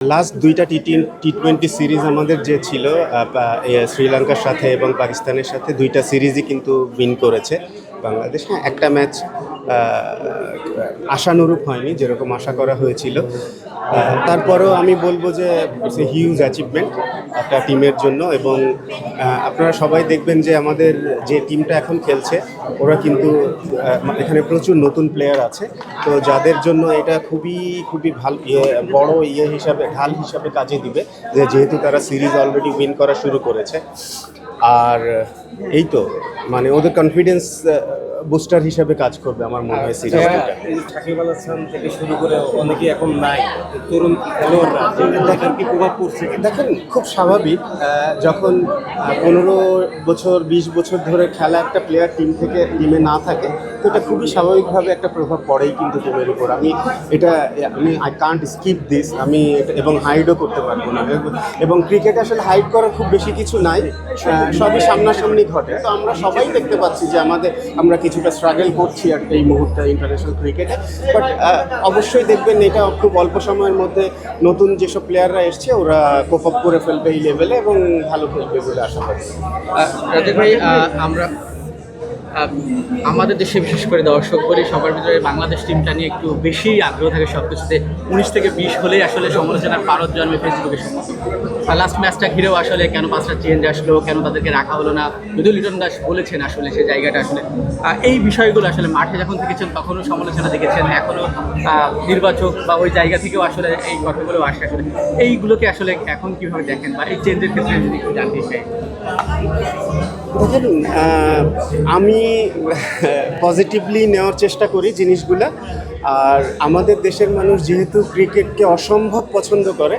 Last দুইটা টি T twenty series আমাদের যে ছিল শ্রীলঙ্কার সাথে এবং পাকিস্তানের সাথে, দুইটা সিরিজই কিন্তু উইন করেছে বাংলাদেশ। হ্যাঁ একটা ম্যাচ আশানুরূপ হয়নি, যেরকম আশা করা হয়েছিল। তারপরেও আমি বলব যে ইটস এ হিউজ অ্যাচিভমেন্ট একটা টিমের জন্য এবং আপনারা সবাই দেখবেন যে আমাদের যে টিমটা এখন খেলছে, ওরা কিন্তু এখানে প্রচুর নতুন প্লেয়ার আছে। তো যাদের জন্য এটা খুবই খুবই ভালো ইয়ে বড় ইয়ে হিসাবে, ঢাল হিসাবে কাজে দিবে, যে যেহেতু তারা সিরিজ অলরেডি উইন করা শুরু করেছে। আর, এই তো মানে ওদের কনফিডেন্স বুস্টার হিসাবে কাজ করবে আমার মনে হয় সিরিজ এই সাকিব আল হাসান থেকে শুরু করে অনেকেই এখন নাই। তরুণ খেলোয়াড়রা দেখেন কি প্রভাব পড়ছে দেখেন খুব স্বাভাবিক যখন পনেরো বছর বিশ বছর ধরে খেলা একটা প্লেয়ার টিম থেকে টিমে না থাকে তো এটা খুবই স্বাভাবিকভাবে একটা প্রভাব পড়েই কিন্তু টিমের উপর। আমি এটা আমি আই কান্ট স্কিপ দিস আমি এটা- এবং হাইডও করতে পারব না। এবং ক্রিকেট আসলে হাইড করার খুব বেশি কিছু নাই সবই সামনাসামনি ঘটে। তো আমরা সবাই দেখতে পাচ্ছি যে আমাদের আমরা কিছুটা স্ট্রাগল করছি আর এই মুহূর্তে ইন্টারন্যাশনাল ক্রিকেটে বাট অবশ্যই দেখবেন এটা খুব অল্প সময়ের মধ্যে নতুন যেসব প্লেয়াররা এসছে, ওরা কোপ আপ করে ফেলবে এই লেভেলে এবং ভালো খেলবে বলে আশা করি। রাজীব ভাই আমরা আমাদের দেশে বিশেষ করে দর্শক বলি সবার ভিতরে বাংলাদেশ টিমটা নিয়ে একটু বেশি আগ্রহ থাকে সব কিছুতে উনিশ থেকে বিশ হলেই আসলে সমালোচনার পারদ জন্মে ফেসবুকে। লাস্ট ম্যাচটা ঘিরেও আসলে কেন পাঁচটা চেঞ্জ আসলো কেন তাদেরকে রাখা হলো না? যদিও লিটন দাস বলেছেন আসলে সেই জায়গাটা আসলে। এই বিষয়গুলো আসলে মাঠে যখন থেকেছেন তখনও সমালোচনা দেখেছেন এখনও নির্বাচক বা ওই জায়গা থেকেও আসলে এই কথাগুলো আসে আসলে। এইগুলোকে আসলে এখন কীভাবে দেখেন বা এই চেঞ্জের ক্ষেত্রে যদি একটু জানতে চাই? আহ, আমি পজিটিভলি নেওয়ার চেষ্টা করি জিনিসগুলো। আর আমাদের দেশের মানুষ যেহেতু ক্রিকেটকে অসম্ভব পছন্দ করে,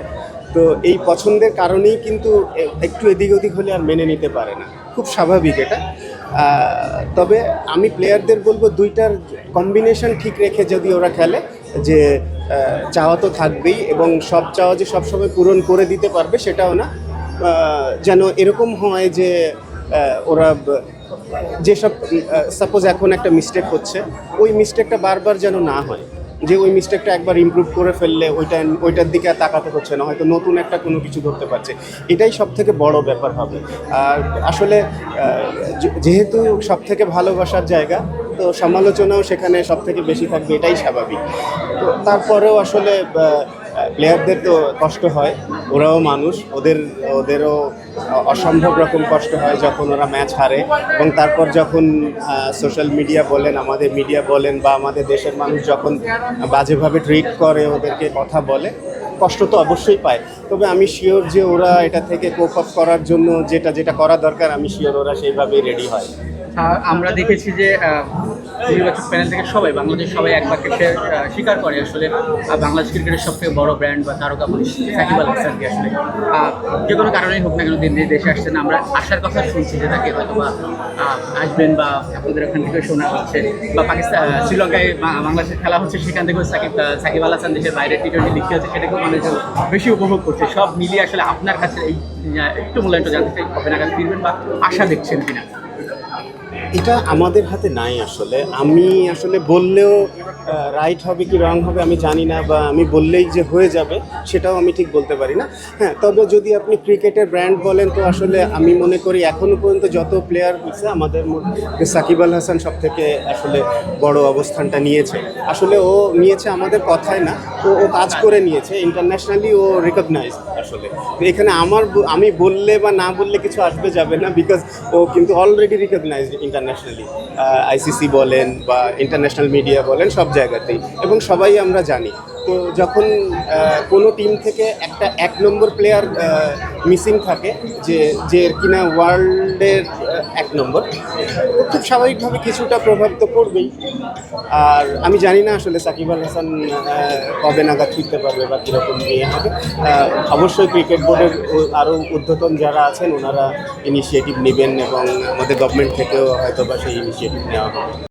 তো এই পছন্দের কারণেই কিন্তু একটু এদিক ওদিক হলে আর মেনে নিতে পারে না। খুব স্বাভাবিক এটা। তবে আমি প্লেয়ারদের বলব দুইটার কম্বিনেশন ঠিক রেখে যদি ওরা খেলে, যে চাওয়া তো থাকবেই এবং সব চাওয়া যে সবসময় পূরণ করে দিতে পারবে সেটাও না। যেন এরকম হয় যে ওরা যেসব সাপোজ এখন একটা মিস্টেক হচ্ছে, ওই মিস্টেকটা বারবার যেন না হয়, যে ওই মিস্টেকটা একবার ইমপ্রুভ করে ফেললে ওইটা, ওইটার দিকে আর তাকাতে হচ্ছে না, হয়তো নতুন একটা কোনো কিছু ধরতে পারছে। এটাই সব থেকে বড় ব্যাপার হবে। আর আসলে যেহেতু সব থেকে ভালোবাসার জায়গা, তো সমালোচনাও সেখানে সব থেকে বেশি থাকবে, এটাই স্বাভাবিক। তো তারপরেও আসলে প্লেয়ারদের তো কষ্ট হয়, ওরাও মানুষ, ওদের, ওদেরও অসম্ভব রকম কষ্ট হয় যখন ওরা ম্যাচ হারে এবং তারপর যখন সোশ্যাল মিডিয়া বলেন, আমাদের মিডিয়া বলেন বা আমাদের দেশের মানুষ যখন বাজেভাবে ট্রিট করে, ওদেরকে কথা বলে, কষ্ট তো অবশ্যই পায়। তবে আমি শিওর যে ওরা এটা থেকে কোপ আপ করার জন্য যেটা যেটা করা দরকার, আমি শিওর ওরা সেইভাবেই রেডি হয়। আমরা দেখেছি যে নির্বাচক প্যানেল থেকে সবাই বাংলাদেশ সবাই এক বাক্যে স্বীকার করে আসলে। বাংলাদেশ ক্রিকেটের সব থেকে বড় ব্র্যান্ড বা তারকা বলি সাকিব আল হাসানকে আসলে। যে কোনো কারণেই হোক না কেন দিন দেশে আসছেন। আমরা আসার কথা শুনছি যে তাকে হয়তো বা আসবেন বা আপনাদের ওখান থেকে শোনা হচ্ছে। বা পাকিস্তান শ্রীলঙ্কায় বাংলাদেশের খেলা হচ্ছে, সেখান থেকেও সাকিব সাকিব আল হাসান দেশের বাইরে টি টোয়েন্টি লিখতে হচ্ছে সেটাকেও মানুষজন বেশি উপভোগ করছে। সব মিলিয়ে আসলে আপনার কাছে এই একটু মূল্যায়নটা জানতে চাই কবে নাগাদ ফিরবেন বা আশা দেখছেন কিনা? এটা আমাদের হাতে নাই আসলে। আমি আসলে বললেও রাইট হবে কি রং হবে আমি জানি না, বা আমি বললেই যে হয়ে যাবে, সেটাও আমি ঠিক বলতে পারি না। হ্যাঁ তবে যদি আপনি ক্রিকেটের ব্র্যান্ড বলেন, তো আসলে আমি মনে করি এখনও পর্যন্ত যত প্লেয়ার হয়েছে, আমাদের মধ্যে সাকিব আল হাসান সব থেকে আসলে বড় অবস্থানটা নিয়েছে। আসলে ও নিয়েছে আমাদের কথায় না তো ও কাজ করে নিয়েছে ইন্টারন্যাশনালি ও রিকগনাইজ আসলে। এখানে আমার আমি বললে বা না বললে কিছু আসবে যাবে না বিকজ ও কিন্তু অলরেডি রিকগনাইজ ইন্টারন্যাশনালি আইসিসি বলেন বা ইন্টারন্যাশনাল মিডিয়া বলেন, সব জায়গাতেই। এবং সবাই আমরা জানি। তো যখন কোনো টিম থেকে একটা এক নম্বর প্লেয়ার মিসিং থাকে যে যে কিনা ওয়ার্ল্ডের এক নম্বর। খুব স্বাভাবিকভাবে কিছুটা প্রভাব তো পড়বেই। আর আমি জানি না আসলে সাকিব আল হাসান কবে নাগাদ ফিরতে পারবে বা কীরকম নিয়ে হবে। অবশ্যই ক্রিকেট বোর্ডের আরও ঊর্ধ্বতন যারা আছেন, ওনারা ইনিশিয়েটিভ নেবেন এবং আমাদের গভর্নমেন্ট থেকেও হয়তো বা সেই ইনিশিয়েটিভ নেওয়া হবে।